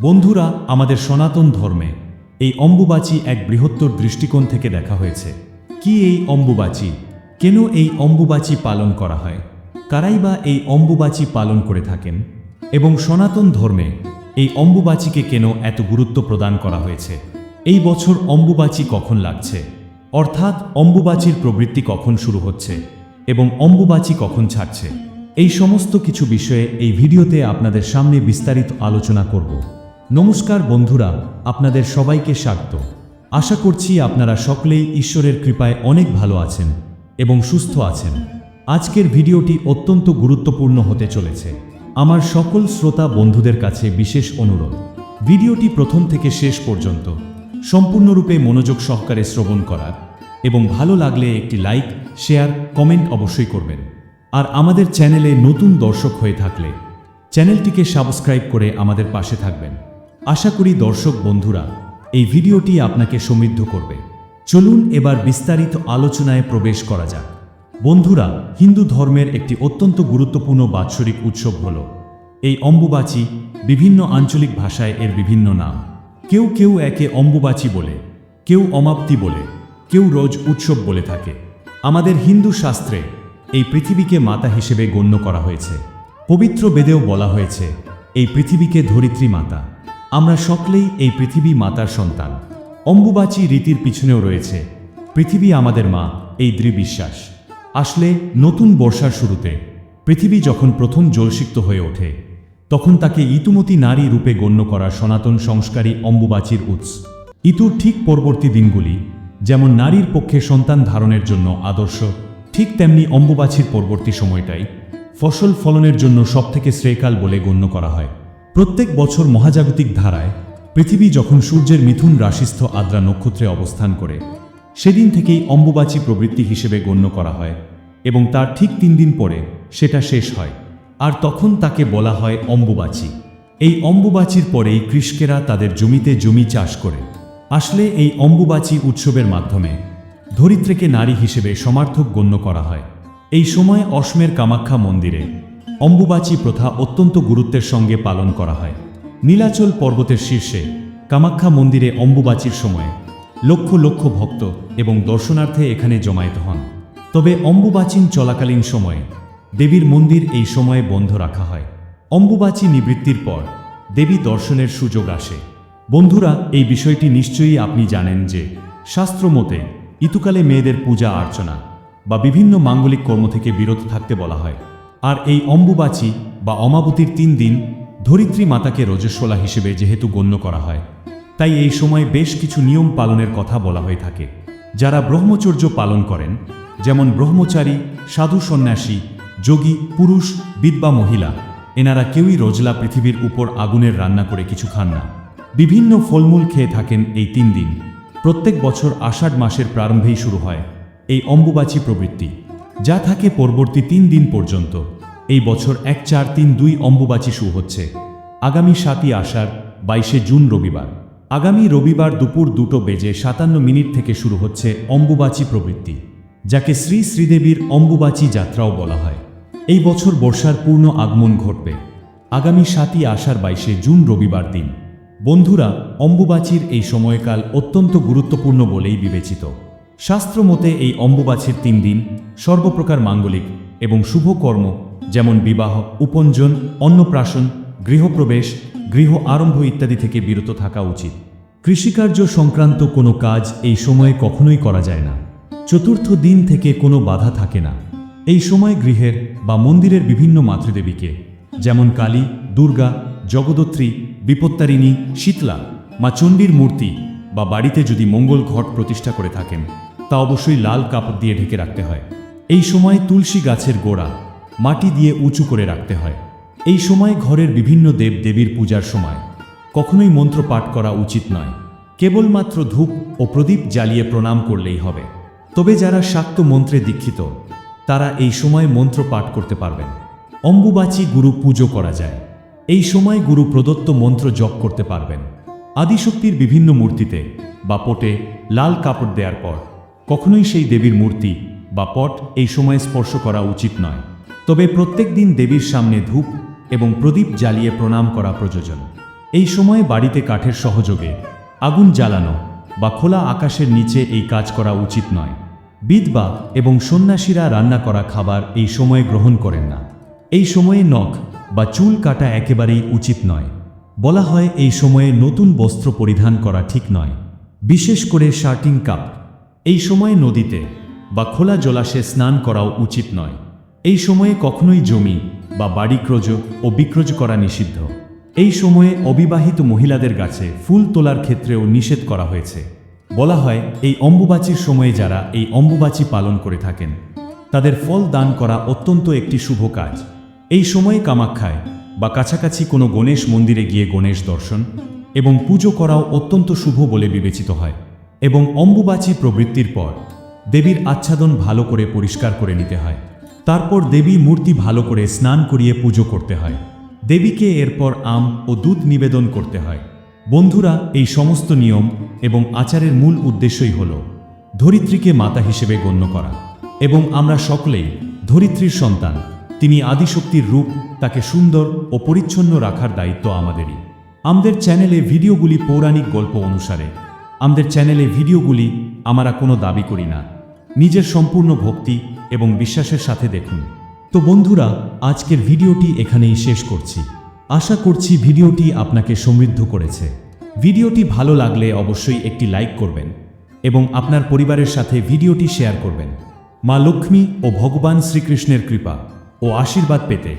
বন্ধুরা, আমাদের সনাতন ধর্মে এই অম্বুবাচী এক বৃহত্তর দৃষ্টিকোণ থেকে দেখা হয়েছে। কি এই অম্বুবাচী? কেন এই অম্বুবাচী পালন করা হয়? কারাই বা এই অম্বুবাচী পালন করে থাকেন? এবং সনাতন ধর্মে এই অম্বুবাচীকে কেন এত গুরুত্ব প্রদান করা হয়েছে? এই বছর অম্বুবাচী কখন লাগছে? অর্থাৎ অম্বুবাচীর প্রবৃত্তি কখন শুরু হচ্ছে? এবং অম্বুবাচী কখন ছাড়ছে? এই সমস্ত কিছু বিষয়ে এই ভিডিওতে আপনাদের সামনে বিস্তারিত আলোচনা করব। নমস্কার বন্ধুরা, আপনাদের সবাইকে স্বাগত। আশা করছি আপনারা সকলেই ঈশ্বরের কৃপায় অনেক ভালো আছেন এবং সুস্থ আছেন। আজকের ভিডিওটি অত্যন্ত গুরুত্বপূর্ণ হতে চলেছে। আমার সকল শ্রোতা বন্ধুদের কাছে বিশেষ অনুরোধ। ভিডিওটি প্রথম থেকে শেষ পর্যন্ত সম্পূর্ণরূপে মনোযোগ সহকারে শ্রবণ করার এবং ভালো লাগলে একটি লাইক, শেয়ার, কমেন্ট অবশ্যই করবেন। আর আমাদের চ্যানেলে নতুন দর্শক হয়ে থাকলে চ্যানেলটিকে সাবস্ক্রাইব করে আমাদের পাশে থাকবেন। আশা করি দর্শক বন্ধুরা, এই ভিডিওটি আপনাকে সমৃদ্ধ করবে। চলুন এবার বিস্তারিত আলোচনায় প্রবেশ করা যাক। বন্ধুরা, হিন্দু ধর্মের একটি অত্যন্ত গুরুত্বপূর্ণ বাৎসরিক উৎসব হল এই অম্বুবাচী, বিভিন্ন আঞ্চলিক ভাষায় এর বিভিন্ন নাম। কেউ কেউ একে অম্বুবাচী বলে, কেউ অমাপ্তি বলে, কেউ রোজ উৎসব বলে থাকে। আমাদের হিন্দু শাস্ত্রে এই পৃথিবীকে মাতা হিসেবে গণ্য করা হয়েছে। পবিত্র বেদেও বলা হয়েছে, এই পৃথিবীকে ধরিত্রী মাতা। আমরা সকলেই এই পৃথিবী মাতার সন্তান। অম্বুবাচী রীতির পিছনেও রয়েছে, পৃথিবী আমাদের মা, এই দৃঢ় বিশ্বাস। আসলে নতুন বর্ষার শুরুতে, পৃথিবী যখন প্রথম জলসিক্ত হয়ে ওঠে, তখন তাকে ইতুমতি নারী রূপে গণ্য করা সনাতন সংস্কারী অম্বুবাচীর উৎস। ইতুর ঠিক পরবর্তী দিনগুলি, যেমন নারীর পক্ষে সন্তান ধারণের জন্য আদর্শ, ঠিক তেমনি অম্বুবাচীর পরবর্তী সময়টাই ফসল ফলনের জন্য সবথেকে শ্রেয়কাল বলে গণ্য করা হয়। প্রত্যেক বছর মহাজাগতিক ধারায় পৃথিবী যখন সূর্যের মিথুন রাশিস্থ আদ্রা নক্ষত্রে অবস্থান করে, সেদিন থেকেই অম্বুবাচী প্রবৃত্তি হিসেবে গণ্য করা হয় এবং তার ঠিক তিন দিন পরে সেটা শেষ হয়। আর তখন তাকে বলা হয় অম্বুবাচী। এই অম্বুবাচীর পরেই কৃষকেরা তাদের জমিতে জমি চাষ করে। আসলে এই অম্বুবাচী উৎসবের মাধ্যমে ধরিত্রীকে নারী হিসেবে সমার্থক গণ্য করা হয়। এই সময় অসমের কামাখ্যা মন্দিরে অম্বুবাচী প্রথা অত্যন্ত গুরুত্বের সঙ্গে পালন করা হয়। নীলাচল পর্বতের শীর্ষে, কামাখ্যা মন্দিরে অম্বুবাচীর সময় লক্ষ লক্ষ ভক্ত এবং দর্শনার্থে এখানে জমায়েত হন। তবে অম্বুবাচীন চলাকালীন সময়ে দেবীর মন্দির এই সময়ে বন্ধ রাখা হয়। অম্বুবাচী নিবৃত্তির পর দেবী দর্শনের সুযোগ আসে। বন্ধুরা, এই বিষয়টি নিশ্চয়ই আপনি জানেন যে শাস্ত্র মতে ইতুকালে মেয়েদের পূজা অর্চনা বা বিভিন্ন মাঙ্গলিক কর্ম থেকে বিরত থাকতে বলা হয়। আর এই অম্বুবাচী বা অমাবতীর তিন দিন ধরিত্রী মাতাকে রজস্বলা হিসেবে যেহেতু গণ্য করা হয়, তাই এই সময় বেশ কিছু নিয়ম পালনের কথা বলা হয়ে থাকে। যারা ব্রহ্মচর্য পালন করেন, যেমন ব্রহ্মচারী, সাধু সন্ন্যাসী, যোগী, পুরুষ, বিধবা মহিলা, এনারা কেউই রোজলা পৃথিবীর উপর আগুনের রান্না করে কিছু খান না। বিভিন্ন ফলমূল খেয়ে থাকেন এই তিন দিন। প্রত্যেক বছর আষাঢ় মাসের প্রারম্ভেই শুরু হয় এই অম্বুবাচী প্রবৃত্তি। যা থাকে পরবর্তী তিন দিন পর্যন্ত। এই বছর এক চার তিন দুই অম্বুবাচী শুরু হচ্ছে। আগামী সাতই আষাঢ়, বাইশে জুন রবিবার। আগামী রবিবার দুপুর দুটো বেজে সাতান্ন মিনিট থেকে শুরু হচ্ছে অম্বুবাচী প্রবৃত্তি, যাকে শ্রী শ্রীদেবীর অম্বুবাচী যাত্রাও বলা হয়। এই বছর বর্ষার পূর্ণ আগমন ঘটবে। আগামী সাতই আষাঢ়, বাইশে জুন রবিবার দিন। বন্ধুরা, অম্বুবাচীর এই সময়কাল অত্যন্ত গুরুত্বপূর্ণ বলেই বিবেচিত। শাস্ত্রমতে এই অম্বুবাচীর তিন দিন সর্বপ্রকার মাঙ্গলিক এবং শুভ কর্ম, যেমন বিবাহ, উপঞ্জন, অন্নপ্রাশন, গৃহপ্রবেশ, গৃহ আরম্ভ ইত্যাদি থেকে বিরত থাকা উচিত। কৃষিকার্য সংক্রান্ত কোনো কাজ এই সময়ে কখনোই করা যায় না। চতুর্থ দিন থেকে কোনো বাধা থাকে না। এই সময় গৃহের বা মন্দিরের বিভিন্ন মাতৃদেবীকে, যেমন কালী, দুর্গা, জগদত্রী, বিপত্তারিণী, শীতলা, মা চণ্ডীর মূর্তি বা বাড়িতে যদি মঙ্গল ঘট প্রতিষ্ঠা করে থাকেন তা অবশ্যই লাল কাপড় দিয়ে ঢেকে রাখতে হয়। এই সময় তুলসী গাছের গোড়া মাটি দিয়ে উঁচু করে রাখতে হয়। এই সময় ঘরের বিভিন্ন দেব দেবীর পূজার সময়। কখনোই মন্ত্র পাঠ করা উচিত নয়। কেবলমাত্র ধূপ ও প্রদীপ জ্বালিয়ে প্রণাম করলেই হবে। তবে যারা শাক্ত মন্ত্রে দীক্ষিত, তারা এই সময় মন্ত্র পাঠ করতে পারবেন। অম্বুবাচী গুরু পুজো করা যায়। এই সময় গুরু প্রদত্ত মন্ত্র জপ করতে পারবেন। আদিশক্তির বিভিন্ন মূর্তিতে বা পটে লাল কাপড় দেওয়ার পর কখনোই সেই দেবীর মূর্তি বা পট এই সময় স্পর্শ করা উচিত নয়। তবে প্রত্যেক দিন দেবীর সামনে ধূপ এবং প্রদীপ জ্বালিয়ে প্রণাম করা প্রয়োজন। এই সময়ে বাড়িতে কাঠের সহযোগে আগুন জ্বালানো বা খোলা আকাশের নিচে এই কাজ করা উচিত নয়। বিধবা এবং সন্ন্যাসীরা রান্না করা খাবার এই সময়ে গ্রহণ করেন না। এই সময়ে নখ বা চুল কাটা একেবারেই উচিত নয়। বলা হয় এই সময়ে নতুন বস্ত্র পরিধান করা ঠিক নয়। বিশেষ করে শার্টিং কাপ এই সময়ে নদীতে বা খোলা জলাশয়ে স্নান করাও উচিত নয়। এই সময়ে কখনোই জমি বা বাড়ি ক্রোজ ও বিক্রজ করা নিষিদ্ধ। এই সময়ে অবিবাহিত মহিলাদের কাছে ফুল তোলার ক্ষেত্রেও নিষেধ করা হয়েছে। বলা হয়, এই অম্বুবাচীর সময়ে যারা এই অম্বুবাচী পালন করে থাকেন, তাদের ফল দান করা অত্যন্ত একটি শুভ কাজ। এই সময়ে কামাখ্যায় বা কাছাকাছি কোনো গণেশ মন্দিরে গিয়ে গণেশ দর্শন এবং পুজো করাও অত্যন্ত শুভ বলে বিবেচিত হয়। এবং অম্বুবাচী প্রবৃত্তির পর, দেবীর আচ্ছাদন ভালো করে পরিষ্কার করে নিতে হয়। তারপর দেবী মূর্তি ভালো করে স্নান করিয়ে পুজো করতে হয়। দেবীকে এরপর আম ও দুধ নিবেদন করতে হয়। বন্ধুরা, এই সমস্ত নিয়ম এবং আচারের মূল উদ্দেশ্যই হল ধরিত্রীকে মাতা হিসেবে গণ্য করা এবং আমরা সকলেই ধরিত্রীর সন্তান। তিনি আদিশক্তির রূপ, তাকে সুন্দর ও পরিচ্ছন্ন রাখার দায়িত্ব আমাদেরই। আমাদের চ্যানেলে ভিডিওগুলি পৌরাণিক গল্প অনুসারে আমাদের চ্যানেলে ভিডিওগুলি আমরা কোনো দাবি করি না। নিজের সম্পূর্ণ ভক্তি এবং বিশ্বাসের সাথে দেখুন। তো বন্ধুরা, আজকের ভিডিওটি এখানেই শেষ করছি। আশা করছি ভিডিওটি আপনাকে সমৃদ্ধ করেছে। ভিডিওটি ভালো লাগলে অবশ্যই একটি লাইক করবেন এবং আপনার পরিবারের সাথে ভিডিওটি শেয়ার করবেন। মা লক্ষ্মী ও ভগবান শ্রীকৃষ্ণের কৃপা ও আশীর্বাদ পেতে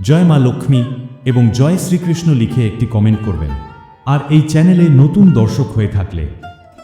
জয় মা লক্ষ্মী এবং জয় শ্রীকৃষ্ণ লিখে একটি কমেন্ট করবেন। আর এই চ্যানেলে নতুন দর্শক হয়ে থাকলে